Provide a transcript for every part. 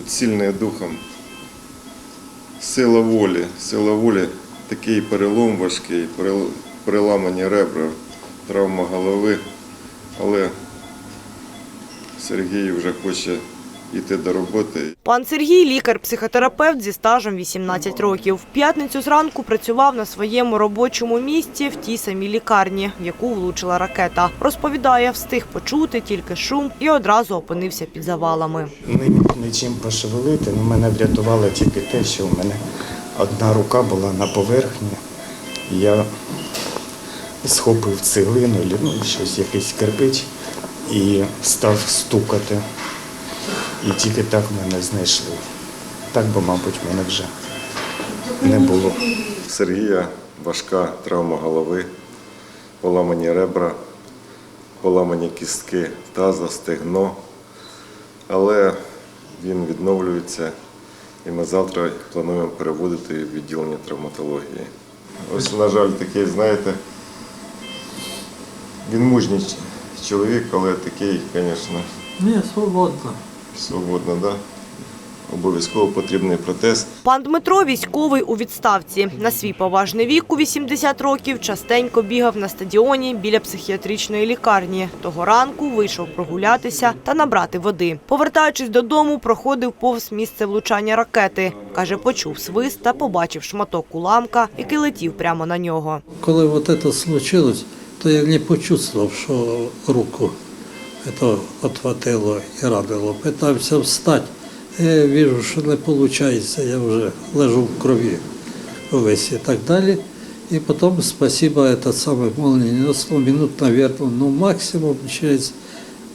От сильне духом, сила волі, сила волі, такий перелом важкий, переламані ребра, травма голови. Але Сергій вже хоче йти до роботи. Пан Сергій – лікар-психотерапевт зі стажем 18 років. В п'ятницю зранку працював на своєму робочому місці в тій самій лікарні, в яку влучила ракета. Розповідає, встиг почути тільки шум і одразу опинився під завалами. Не міг нічим пошевелити, але мене врятувало тільки те, що у мене одна рука була на поверхні. Я схопив цеглину, ну, щось, якийсь кирпич і став стукати. І тільки так мене знайшли. Так би, мабуть, мене вже не було. Сергія важка травма голови, поламані ребра, поламані кістки таза, стегно. Але він відновлюється і ми завтра плануємо переводити в відділення травматології. Ось, на жаль, такий, знаєте, він мужній чоловік, але такий, звісно, Ні, свободно. Свободно, да? Обов'язково потрібний протез. Пан Дмитро – військовий у відставці. На свій поважний вік у 80 років частенько бігав на стадіоні біля психіатричної лікарні. Того ранку вийшов прогулятися та набрати води. Повертаючись додому, проходив повз місце влучання ракети. Каже, почув свист та побачив шматок уламка, який летів прямо на нього. Коли вот это случилось, то я не почувствовав, що руку это отхватило і ранило. Питався встати. Я вижу, що не виходить, я вже лежу в крові весь і так далі. І потім, спасибо, этот самый молниеносно, минут, наверное, ну максимум через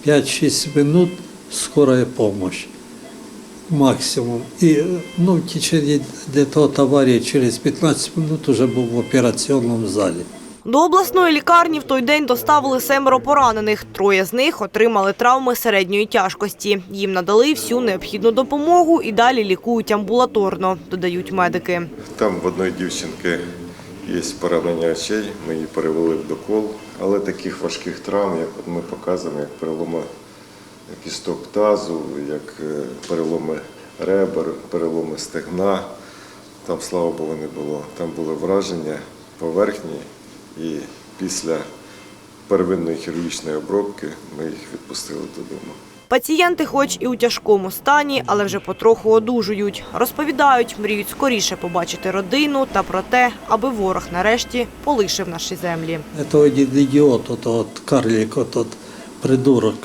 5-6 минут скорая помощь. Максимум. І ну, в течение где-то от аварии через 15 минут уже був в операційному залі. До обласної лікарні в той день доставили семеро поранених. Троє з них отримали травми середньої тяжкості. Їм надали всю необхідну допомогу і далі лікують амбулаторно, додають медики. Там в одної дівчинки є поранення очей, ми її перевели в докол, але таких важких травм, як ми показуємо, як переломи кісток тазу, як е, переломи ребер, переломи стегна, там, слава Богу, не було. Там були враження поверхні і після первинної хірургічної обробки ми їх відпустили додому. Пацієнти, хоч і у тяжкому стані, але вже потроху одужують. Розповідають, мріють скоріше побачити родину та про те, аби ворог нарешті полишив наші землі. Это один идиот, вот вот карлик, вот тот придурок,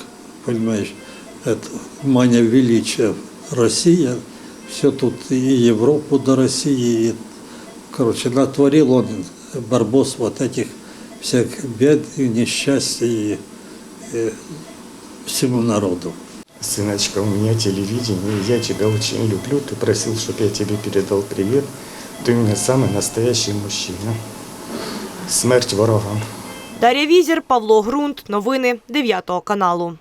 понимаешь, это мания величия Россия, все тут и Европу до России, и, короче, натворил он, барбос вот этих всех бед и несчастий и, и всему народу. Сыночка, у меня телевидение, я тебя очень люблю. Ты просил, чтобы я тебе передал привет. Ты у меня самый настоящий мужчина. Смерть ворогам. Дар'я Візір, Павло Грунт. Новини 9 каналу.